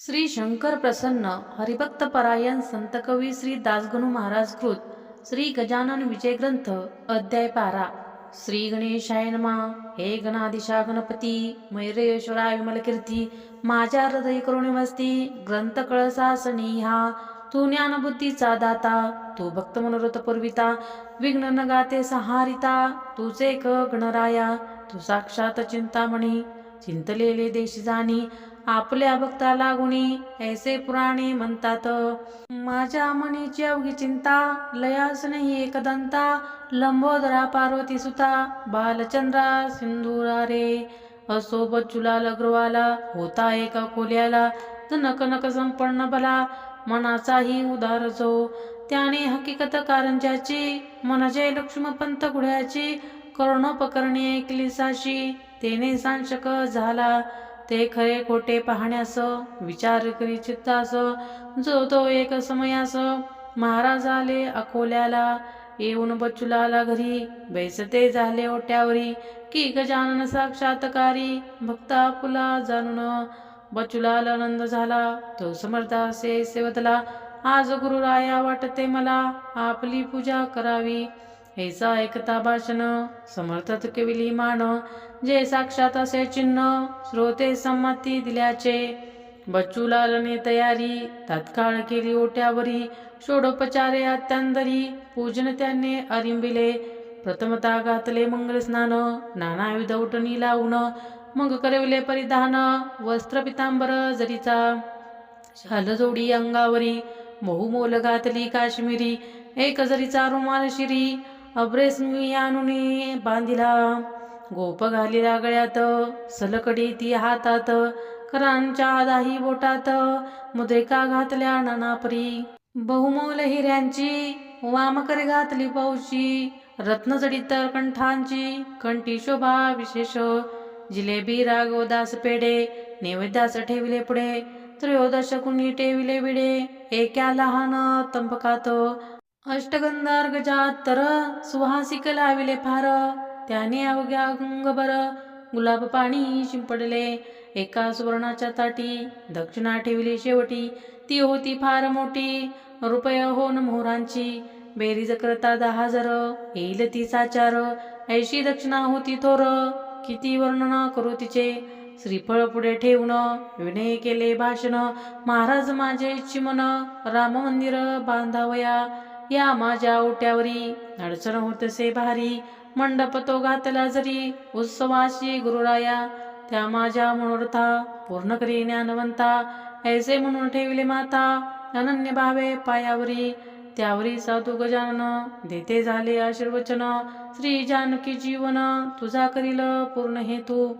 श्री शंकर प्रसन्न हरिभक्त परायण संतकवी श्री दासगणू महाराज कृत श्री गजानन विजय ग्रंथ अध्याय पारा श्री गणेशाय नमा. हे गणाधिशा गणपती मयुरेश्वरा विमल कीर्ती माझ्या हृदय करुणी वस्ती ग्रंथ कळसासनी हा तू ज्ञानबुद्धीचा दाता तू भक्त मनोरथ पुरविता विघ्न न गाते सहारिता तुझे क गणराया तू साक्षात चिंतामणी चिंतलेले देश जाणी आपल्या भक्ता लागुनी ऐसे पुराणे म्हणतात. माझ्या मनीची अवघी चिंता लयास नाही एकदंता लंबोदरा पार्वती सुता बालचंद्रा सिंधुरा रे. असो चुलाल लग्रवाला होता एका खोल्याला नक नक संपन्न भला मनाचाही उदार जो. त्याने हकीकत कारंजाची मनाचे लक्ष्मपंत गुढ्याची करुणोपकरणे ऐकली साशी तेने सांशक झाला. ते खरे खोटे पाहण्यास विचार करी चित्तास. जो तो एक समयास महाराज आले अकोल्याला येऊन बच्चूलाला घरी बैसते झाले ओट्यावरी. की गजानन साक्षात्कारी भक्ता फुला जाणून बच्चूलाला आनंद झाला. तो समर्थासे सेवतला. आज गुरुराया वाटते मला आपली पूजा करावी. हेचा ऐकता भाषण समर्थत केविली मान जे साक्षात असे चिन्ह श्रोते संमती दिल्याचे. बच्चूलालने तयारी तात्काळ केली ओट्यावरी षोडोपचारे अत्यंतरी पूजन त्याने अरिंबिले. प्रथमता घातले मंगल स्नान नानाविध उठणी लावून मग करविले परिधान वस्त्र पितांबर जरीचा. शालजोडी अंगावरी बहुमोल घातली काश्मीरी एक जरीचा रुमाल शिरी अब्रेस्मी बांधिला. गोप घाली गळ्यात सलकडी ती हातात. करांच्या दाही बोटात मुद्रिका घातल्या नानापरी. बहुमोल हिऱ्यांची वामकरी घातली पौशी रत्नजडित कंठांची कंठी शोभा विशेष. जिलेबी रागोदास पेढे नैवेद्यास ठेविले पुढे. त्रयोदश कुणी ठेविले विडे एका लहान तंबकात. अष्टगंधार गजात तर सुहासिक लाविले फार. त्याने अवघ्या गुंगभर गुलाब पाणी शिंपडले. एका सुवर्णाच्या ताटी दक्षिणा ठेवली शेवटी. ती होती फार मोठी. रुपय होन मोहरांची. बेरीज करता दहा हजार येईल ती साचार ऐशी दक्षिणा होती थोर. किती वर्णन करू तिचे? श्रीफळ पुढे ठेवून विनय केले भाषण. महाराज माझे चिमन राम मंदिर बांधावया. या माझ्या ओट्यावरी अडचण होतसे भारी. मंडप तो घातला जरी. उत्सवाशी गुरुराया. त्या माझ्या मनोरथा पूर्ण करी ज्ञानवंता. ऐसे म्हणून ठेवले माता. अनन्य भावे पायावरी. त्यावरी साधू गजानन. देते झाले आशीर्वचन. श्री जानकी जीवन तुझा करील पूर्ण हेतू.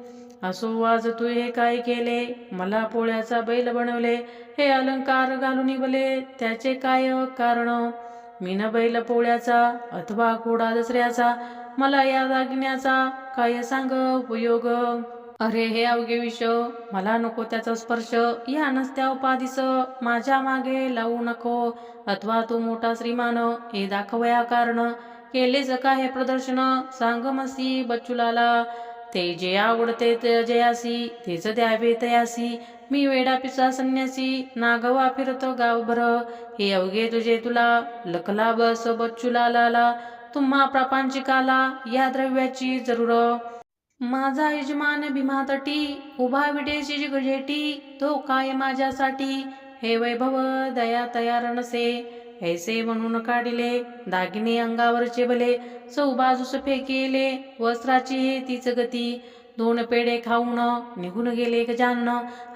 असो आज तू हे काय केले? मला पोळ्याचा बैल बनवले. हे अलंकार घालून बले त्याचे काय कारण? मीन बैल पोळ्याचा अथवा घोडा दसऱ्याचा मला या दागिन्याचा काय सांग उपयोग? अरे हे अवघे विष मला नको त्याचा स्पर्श. या नसत्या उपाधीस माझ्या मागे लावू नको. अथवा तू मोठा श्रीमान हे दाखवया कारण. केलेच का हे प्रदर्शन? सांग मसी बच्चूलाला. ते जे आवडते ते जयासी तेच द्यावे तयासी मी वेडा पिसा संन्यासी नागवा फिरतो गावभर. हे अवघे तुझे तुला लखला बस लाला तुम्हा प्रापंचिकाला या द्रव्याची जरूर. माझा यजमान भीमातटी उभा विडेशी गजेटी तो काय माझ्यासाठी? हे वैभव दया तयार नसे. ऐसे म्हणून काढिले दागिने अंगावरचे भले सौबाजूस फेकेले वस्त्राची हे तीच गती. दोन पेढे खाऊन निघून गेले गजानन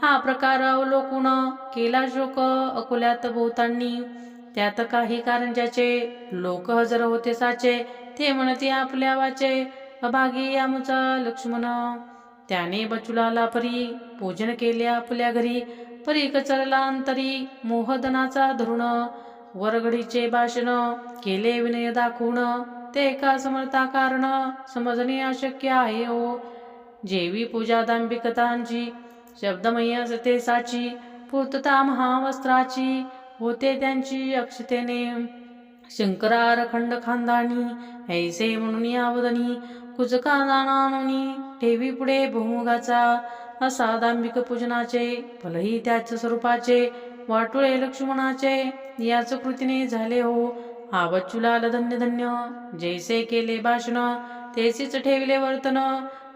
हा प्रकार अवलोकून केला शोक अकोल्यात भोवतांनी त्यात काही कारंजाचे लोक हजर होते साचे ते म्हणते आपल्या वाचे. अभागी आमचा लक्ष्मण. त्याने बचुलाला परी पूजन केले आपल्या घरी. परी कचरला अंतरी मोहदनाचा धरुण. वरघडीचे भाषण केले विनय दाखवून ते का समर्था कारण समजणे अशक्य आहे हो. जेवी पूजा दांबिकतांची शब्दमय असते साची पूर्तता महावस्त्राची होते त्यांची अक्षतेने. शंकरार खंड खानदानी ऐसे म्हणून यावदनी कुचका दानानुनी ठेवी पुढे भूमुगाचा असा दांबिक पूजनाचे फलही त्याच स्वरूपाचे वाटुळे लक्ष्मणाचे याच कृतीने झाले हो. हा बच्चूलाल धन्य धन्य. जैसे केले भाषण तेसेच ठेवले वर्तन.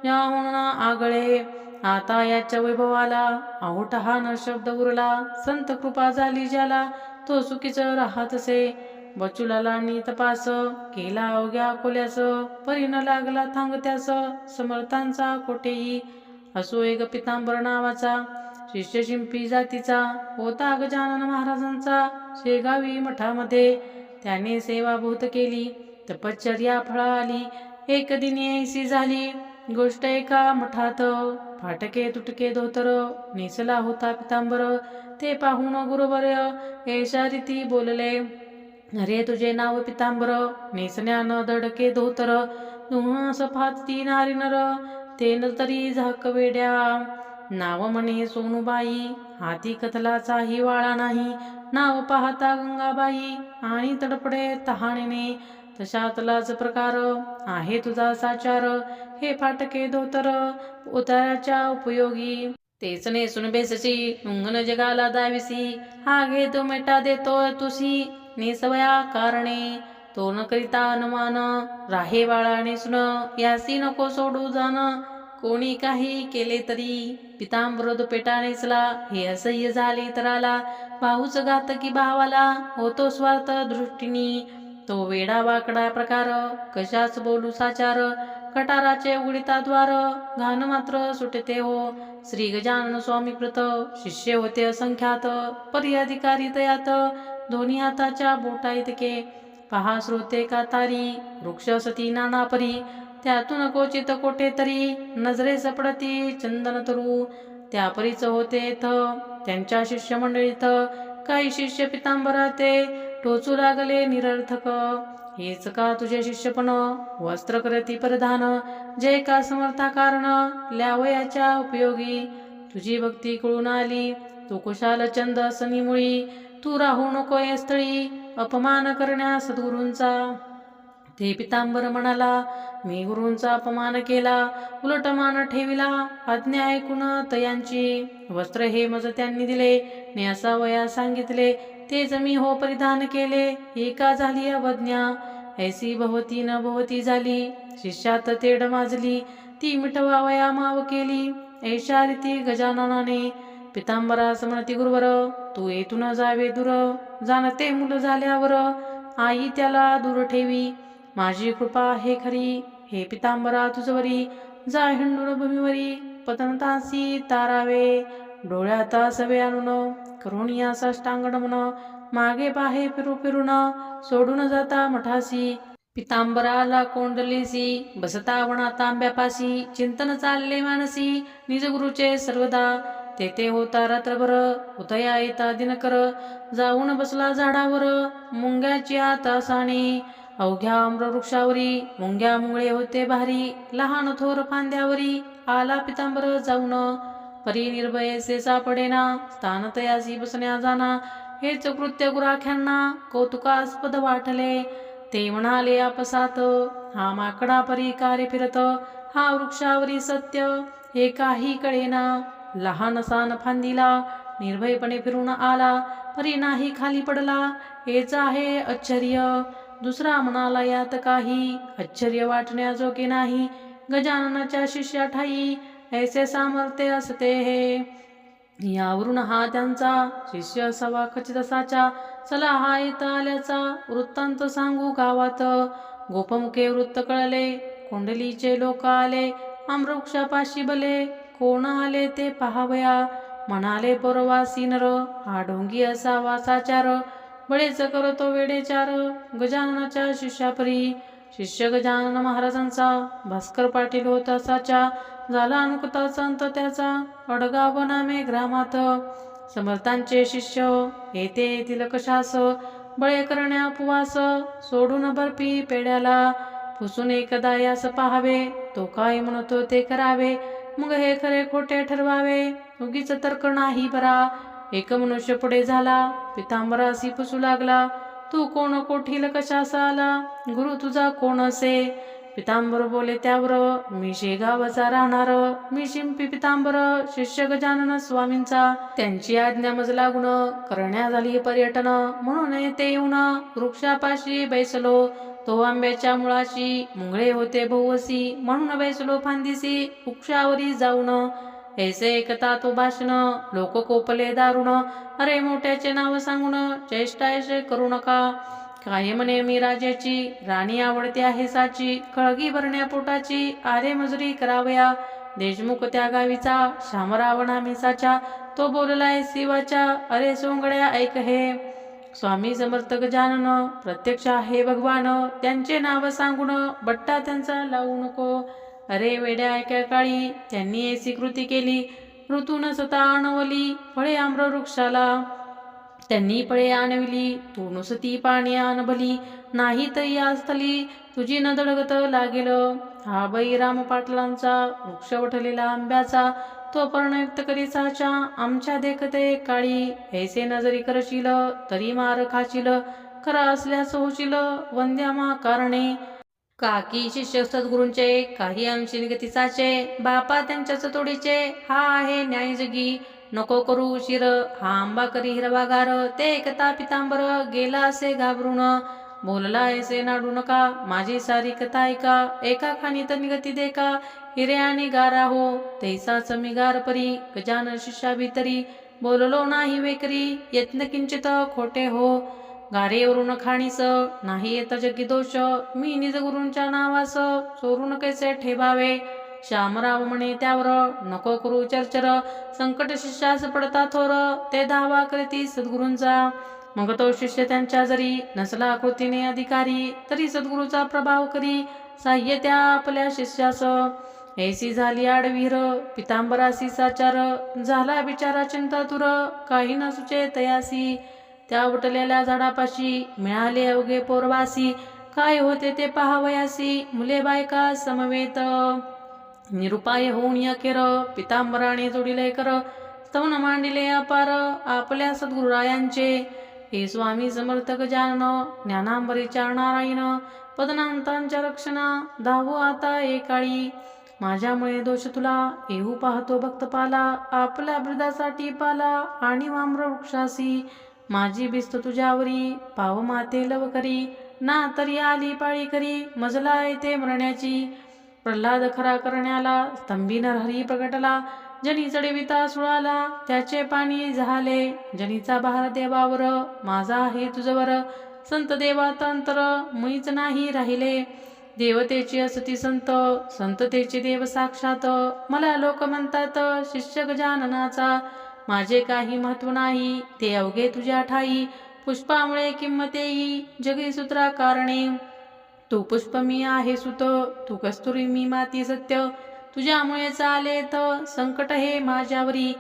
याहून आगळे. आता याच्या वैभवाला आहोट हा न शब्द उरला. संत कृपा झाली ज्याला तो सुखीच राहतसे. बचुलालानी तपास केला अवघ्या कोल्यास परी न लागला थांग त्यास समर्थांचा कोठेही. असो एक पितांबर नावाचा. शिष्य शिंपी जातीचा होता गजानन महाराजांचा शेगावी मठामध्ये. त्याने सेवा बहुत केली तपश्चर्या फळाली एक दिनी ऐसी झाली. गोष्ट एका मठात फाटके तुटके धोतर नेसला होता पितांबर. ते पाहून गुरुवर्य ऐशा रीती बोलले अरे तुझे नाव पितांबर नेसण्यान दडके धोतर तुह सफात ती नारी नर तेन तरी झाक वेड्या. नाव म्हणे सोनूबाई. हाती कथलाचा हिवाळा नाही. नाव पाहता गंगाबाई. आणि तडपडे तहाणीने तशातलाच प्रकार आहे तुझा साचार. हे फाटके धोतर उताराच्या उपयोगी. तेच नेसून बेसशी उंगन जगाला दाविसी. हा घेतो मेटा देतो तुसी. नेसवया कारणे. तो न करिता अनुमान. राहे बाळा नेसून यासी नको सोडू जाण कोणी काही केले तरी पितांबरोध पेटा नेचला हे असह्य झाले तराला भाऊच घातकी भावाला होतो स्वार्थ दृष्टीनी. तो वेडा वाकडा प्रकार कशाच बोलू साचार. कटाराचे उघडिता द्वार घाण मात्र सुटते हो. श्री गजानन स्वामी प्रत शिष्य होते असंख्यात. परी अधिकारी तयात दोन्ही हाताच्या बोटा इतके. पहा श्रोते कातारी वृक्ष सती नाना परी त्यातून क्वचित कोठेतरी नजरे सपडती चंदन तरू. त्या परीच होते थ त्यांच्या शिष्यमंडळीत काही शिष्य पितांबरा ते टोचू लागले निरर्थक. हेच का तुझे शिष्यपण वस्त्र करती प्रधान? जे का समर्था कारण ल्यावयाच्या उपयोगी? तुझी भक्ती कळून आली. तू कुशाल चंद असनीमुळी तू राहू नको या स्थळी. अपमान करण्यास सद्गुरूंचा. ते पितांबर म्हणाला मी गुरूंचा अपमान केला उलट मान ठेविला आज्ञा ऐकून तयांची वस्त्र हे मज त्यांनी दिले न्यासा वया सांगितले तेच मी हो परिधान केले एका झाली अवज्ञा? ऐसी भवती न भवती झाली शिष्यात तेड माजली ती मिटवावया माव केली ऐशा रीती गजाननाने पितांबरा स्मृती गुरुवर तू येथून जावे दूर जाणते मुलं झाल्यावर आई त्याला दूर ठेवी माझी कृपा हे खरी हे पितांबरा तुझवरी जा हिंडून भूमीवरी पतनतासी तारावे. डोळ्याता सवे आणून करुणिया साष्टांगण म्हण. मागे पाहे फिरू फिरून सोडून जाता मठासी. पितांबराला कोंडलीसी बसता वणा तांब्यापाशी चिंतन चालले मानसी निज गुरुचे सर्वदा. तेथे होता रात्रभर उदया येता दिनकर. जाऊन बसला झाडावर मुंग्याची आता साणी. अवघ्या आम्रवृक्षावरी मुंग्या मुंगळे होते भारी लहान थोर फांद्यावरी आला पितांबर जाऊन. परी निर्भयसे सापडेना स्थान तयासी बसण्या जाना हेच कृत्य गुराख्यांना कौतुकास्पद वाटले. ते म्हणाले आपसात हा माकडा परी कार्य फिरत हा वृक्षावरी सत्य हे काही कळेना. लहान सान फांदीला निर्भयपणे फिरून आला परी नाही खाली पडला हेच आहे आश्चर्य. दुसरा म्हणाला यात काही आश्चर्य वाटण्याजोगे नाही. गजाननाच्या शिष्या ठाई ऐसे सामर्थ्य असते हे. यावरून हा त्यांचा शिष्य असावा खचित असाचा. चला हा येत आल्याचा वृत्तांत सांगू गावात. गोपमुखे वृत्त कळले कोंडलीचे लोक आले आम्रवृक्षापाशी बले. कोण आले ते पहावया? म्हणाले परवासी नर हा ढोंगी असावा साचार. बळेच करतो वेडेचार गजाननाच्या शिष्यापरी. शिष्य गजानन महाराजांचा भास्कर पाटील होता साचा. झाला अनुकता संत त्याचा अडगाव नामे ग्रामात. समर्थांचे शिष्य येते येतील कशास? बळे करण्या उपवास सोडून बर्फी पेड्याला. पुसून एकदा यास पाहावे तो काय म्हणतो ते करावे. मग हे खरे खोटे ठरवावे उगीच तर्क नाही बरा. एक मनुष्य पुढे झाला पितांबरासी पुसू लागला. तू कोण कोठील कशास आला? गुरु तुझा कोण असे? पितांबर बोले त्यावर मी शेगावचा राहणार. मी शिंपी पितांबर शिष्य गजानन स्वामींचा. त्यांची आज्ञा मज लागून करण्यात आली पर्यटन. म्हणून येथे येऊन वृक्षापाशी बैसलो. तो आंब्याच्या मुळाशी मुंगळे होते भोवसी म्हणून बैसलो फांदीसी वृक्षावरी जाऊन. ऐसे ऐकता तो भाषण लोक कोपले दारुण. अरे मोठ्याचे नाव सांगून चेष्टा ऐसे करू नका. कायम नेहमी राजाची राणी आवडते आहे साची. कळगी भरण्या पोटाची आरे मजुरी करावया. देशमुख त्या गावीचा श्यामरावणा नामिसाच्या तो बोललाय शिवाच्या अरे सोंगड्या ऐक हे. स्वामी समर्थ गजानन प्रत्यक्ष आहे भगवान. त्यांचे नाव सांगून बट्टा त्यांचा लावू नको. अरे वेड्या ऐक्या काळी त्यांनी ऐसी कृती केली. ऋतून स्वतः आणवली फळे आम्र वृक्षाला त्यांनी फळे आणविली तू नुसती पाणी आणभली. नाही तरी आस्थली तुझी न दडगत लागेल. हा बाई राम पाटलांचा वृक्ष उठलेला आंब्याचा. तो पर्णयुक्त करी साचा आमच्या देखते काळी. ऐसे नजरी करशील तरी मार खाशील. खरा असल्यास होशील वंद्यामा कारणे काकी शिष्य सद्गुरूंचे काही अंशी गतीचाचे बापा त्यांच्याच तोडीचे हा आहे न्याय जगी नको करू उशीर हा आंबा करी हिरवागार ते एकता पितांबर गेला असे घाबरून. बोलला ऐसे नाडू नका माझी सारी कथा ऐका एका खाणी तर निगती देखा हिरे आणि गारा हो तैसाच मी गार परी गजान शिष्या भीतरी बोललो नाही वेकरी यत्न किंचित खोटे हो. गारेवरून खाणीस नाही येत जगी दोष. मी निज गुरूंच्या नावास चोरून कैसे ठेवावे? श्यामराव म्हणे त्यावर नको करू चर्चर. संकट शिष्यास पडता थोर. ते धावा करती सद्गुरूंचा. मग तो शिष्य त्यांच्या जरी नसला कृतीने अधिकारी तरी सद्गुरूचा प्रभाव करी. साह्य त्या आपल्या शिष्यास. ऐसी झाली आडवीर. पितांबरासी साचार झाला बिचारा चिंता तुर काही न सुचे तयासी. त्या उठलेल्या झाडापाशी मिळाले अवघे पोरवासी. काय होते ते पाहावयासी मुले बायका समवेत. निरुपाय होऊन अखेर पितांबराने जोडिले कर. स्तवन मांडिले अपार आपल्या सद्गुरुरायांचे. हे स्वामी समर्थक गजानन ज्ञानांबरीच्या नारायण पदनांतांच्या रक्षणा धावो आता एकाळी माझ्यामुळे दोष तुला येऊ पाहतो भक्तपाला. आपल्या ब्रदासाठी पाला आणि वाम्र वृक्षासी माझी भिस्त तुझ्यावरी पाव माते लव करी ना तरी आली पाळी करी मजला येते मरण्याची. प्रल्हाद खरा करण्याला स्तंभी हरी प्रगटला जनी चढविता सुळाला त्याचे पाणी झाले. जनीचा भार देवावर माझा आहे तुझवर. संत देवातांतर मुळीच नाही राहिले. देवतेची असती संत संततेचे देव साक्षात. मला लोक म्हणतात शिष्य गजाननाचा. माझे काही महत्त्व नाही ते अवघे तुझ्या ठाई. पुष्पामुळे किंमत जगी सूत्रा कारणे. तू पुष्प मी आहे सुत तू कस्तुरी मी माती सत्य. तुझ्यामुळे चालेत संकट हे माझ्यावरी.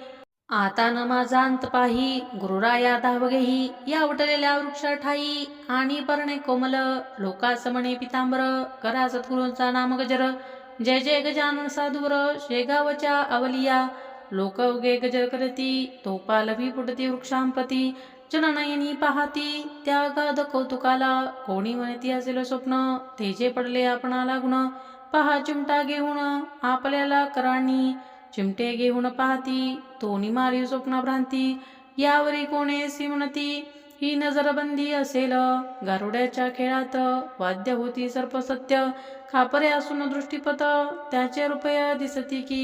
आता न माझा अंत पाही गुरुराया धावगेही या उठलेल्या वृक्षा ठाई आणि पर्णे कोमल. लोकासमणे पितांबर करा सद्गुरूंचा नाम गजर जय जय गजानन साधुर शेगावच्या अवलिया. लोक उगे गजर करती तो पालवी फुटती वृक्षांप्रती जननयनी पाहती त्या गाद कौतुकाला कोणी म्हणती असेल स्वप्न? तेजे पडले आपणा लागून पहा चिमटा घेऊन आपल्याला कराणी. चिमटे घेऊन पाहती तोनी मारी स्वप्न भ्रांती. यावरी कोणे सिमणती ही नजरबंदी असेल. गारुड्याच्या खेळात वाद्य होती सर्पसत्य. खापरे असून दृष्टीपत त्याचे रुपया दिसती की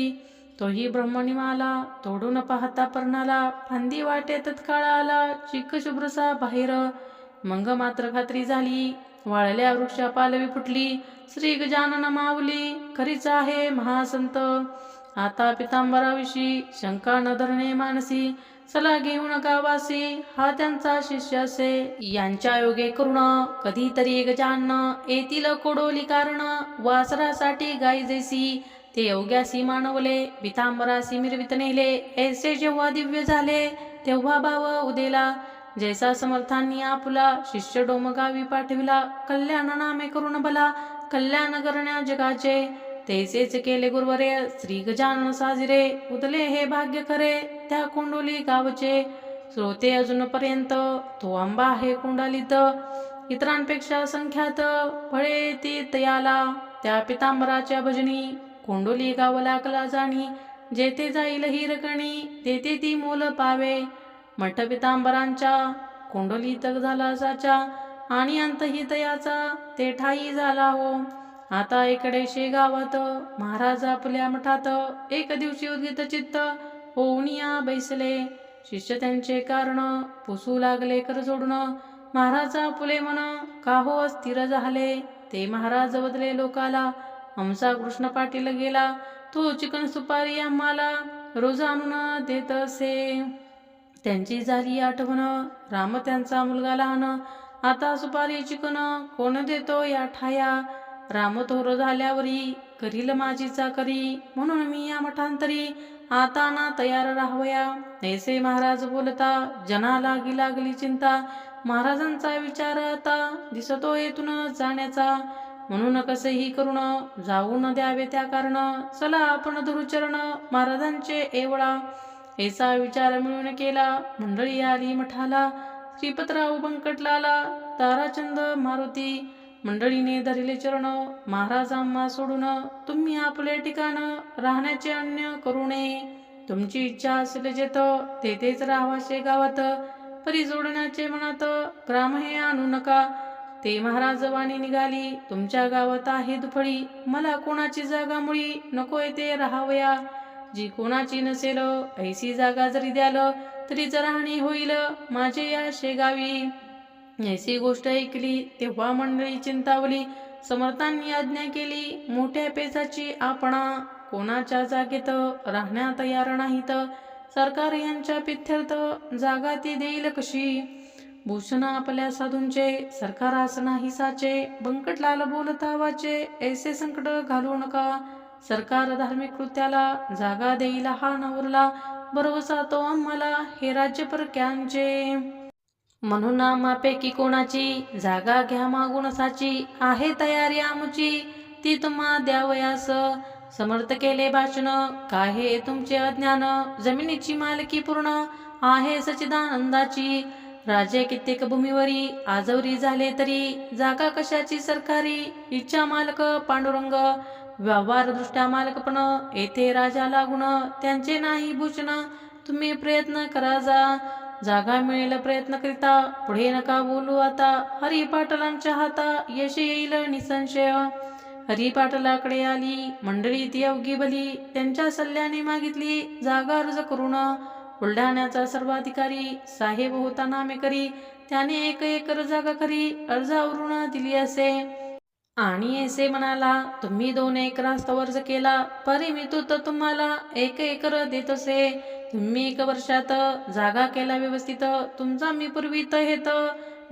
तोही ब्रह्मणिमाला तोडून पाहता पर्णाला फांदी वाटे तत्काळ आला चिक शुभ्रसा बाहेर. मंग मात्र खात्री झाली वाळल्या वृक्षा पालवी फुटली श्री गजानन माऊली खरीच आहे महासंत. आता पितांबराविषयी शंका न धरणे मानसी सला घेऊन गावासी हा त्यांचा शिष्य असे. यांच्या योगे करुण कधीतरी गजान येतील कोडोली कारण वासरासाठी गाई जैसी ते अवघ्यासी मानवले पितांबरासी मिरवित नेले ऐसे जेव्हा दिव्य झाले तेव्हा भाव उदेला. जैसा समर्थांनी आपला शिष्य डोमगावी पाठविला कल्याण नामे करून भला कल्याण करण्या जगाचे. तैसेच केले गुरुवरे श्री गजानन साजिरे उदले हे भाग्य खरे त्या कोंडोली गावचे. श्रोते अजूनपर्यंत तो आंबा आहे कुंडालित. इतरांपेक्षा संख्यात फळे ती तयाला त्या पितांबराच्या भजनी. कोंडोली गाव लागला जाणी जेथे जाईल हिरकणी तेथे ती मोल पावे. मठ पितांबरांच्या कोंडोली तग झाला साचा आणि अंतहितयाचा ते ठाई झाला हो. आता इकडे शेगावात महाराज आपल्या मठात एक दिवशी उद्गित चित्त होऊनिया बैसले. शिष्य त्यांचे कारण पुसू लागले कर जोडणं महाराजा फुले मन का हो अस्थिर झाले? ते महाराज बदले लोकाला हमसा कृष्ण पाटील गेला तो चिकन सुपारी आम्हाला रोज आणून देत असे. त्यांची झाली आठवण राम त्यांचा मुलगा लहान. आता सुपारी चिकन कोण देतो या ठाया? राम थोर झाल्यावरी करील माझी चाकरी. म्हणून मी या मठांतरी आता ना तयार राहवया. ऐसे महाराज बोलता जना लागी लागली चिंता. महाराजांचा विचार आता दिसतो येथून जाण्याचा. म्हणून कसेही करून न द्यावे त्या कारण. चला आपण दुरुचरण महाराजांचे एवळा ऐसा विचार मिळून केला मंडळी आली मठाला. श्रीपतराव बंकटलाला ताराचंद मारुती. मंडळीने धरले चरण महाराजांना सोडून. तुम्ही आपले ठिकाण राहण्याचे अन्य करू नये. तुमची इच्छा असेल जेथ तेथेच राहावाशे गावात. परी जोडण्याचे मनात ग्राम हे आणू नका. ते महाराज वाणी निघाली. तुमच्या गावात आहे दुफळी. मला कोणाची जागा मुळी? नको ते राहावया. जी कोणाची नसेल ऐसी जागा जरी द्याल तरीच राहणी होईल माझे या शेगावी. ऐसी गोष्ट ऐकली तेव्हा मंडळी चिंतावली. समर्थांनी आज्ञा केली मोठ्या पेचाची आपणा. कोणाच्या जागेत राहण्या तयार नाहीत. सरकार यांच्या पिथ्यर्थ जागा ती देईल कशी? भूषण आपल्या साधूंचे सरकार आसना साचे बंकटलाल बोलता वाचे ऐसे संकट घालू नका. सरकार धार्मिक कृत्याला जागा देईल हा नवरला भरवसा तो आम्हाला हे राज्य परक्यांचे म्हणून आम्हापैकी कोणाची? जागा घ्या मागून साची. आहे तयारी आमची ती तुम्हा द्यावयास समर्थ केले भाषण काय हे तुमचे अज्ञान? जमिनीची मालकी पूर्ण आहे सचिदानंदाची राजे कित्येक भूमीवरी आजवरी झाले तरी जागा कशाची सरकारी? इच्छा मालक पांडुरंग व्यवहार दृष्ट्या मालकपण येथे राजा लागून त्यांचे नाही भूषण. तुम्ही प्रयत्न करा जा. जागा मिळेल प्रयत्न करिता. पुढे नका बोलू आता. हरी पाटलांच्या हाता यश येईल निसंशय. हरी पाटलाकडे आली. मंडळी ती अवघी बली त्यांच्या सल्ल्याने मागितली. जागा अर्ज करून बुलढाण्याचा सर्वाधिकारी साहेब होता नामे करी त्याने एक एकर जागा खरी अर्जावरून दिली असे. आणि असे म्हणाला तुम्ही दोन एकरास्तव अर्ज केला परी मी तू तर तुम्हाला एक एकर देत असे. तुम्ही एक वर्षात जागा केला व्यवस्थित तुमचा मी पूर्वीत हेत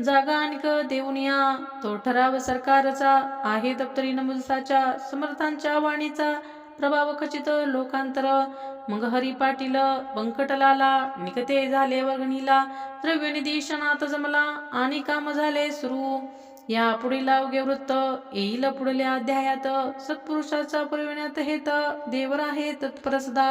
जागा आणिक देऊन या. तो ठराव सरकारचा आहे दप्तरी नमुसाच्या समर्थांच्या वाणीचा. प्रभाव खचित लोकांतर. मग हरी पाटील बंकटलाला निकते झाले वर्गणीला. द्रव्यनिधी क्षणात जमला आणि काम झाले सुरू. या पुढील अवघे वृत्त येईल पुढल्या अध्यायात. सत्पुरुषाचा पुरविण्यात हेत देवर आहे तत्परसदा.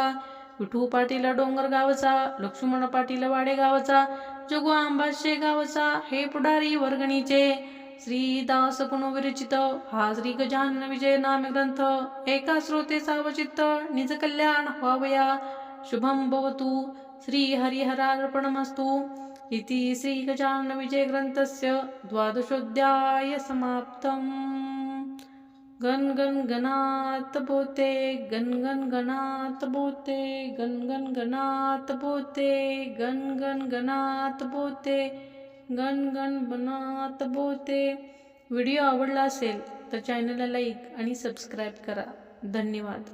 विठू पाटील डोंगर गावचा लक्ष्मण पाटील वाडे गावचा जोगू आंबाशे गावचा हे पुढारी वर्गणीचे. श्री दास विरचित हा श्री गजानन विजय नाम ग्रंथ एका श्रोते सावचित्त निज कल्याण व्हावया शुभम भवतु। श्री हरिहरार्पणमस्तु इति श्री गजानन विजय ग्रंथस्य द्वादशोऽध्याय समाप्तम्। गण गण गणात बोते गन् गन् गणात बोते गन् गन् गणात बोते गण गण गणात बोते गण गण बनात बोते. व्हिडिओ आवडला असेल तर चॅनलला लाईक आणि सबस्क्राईब करा. धन्यवाद.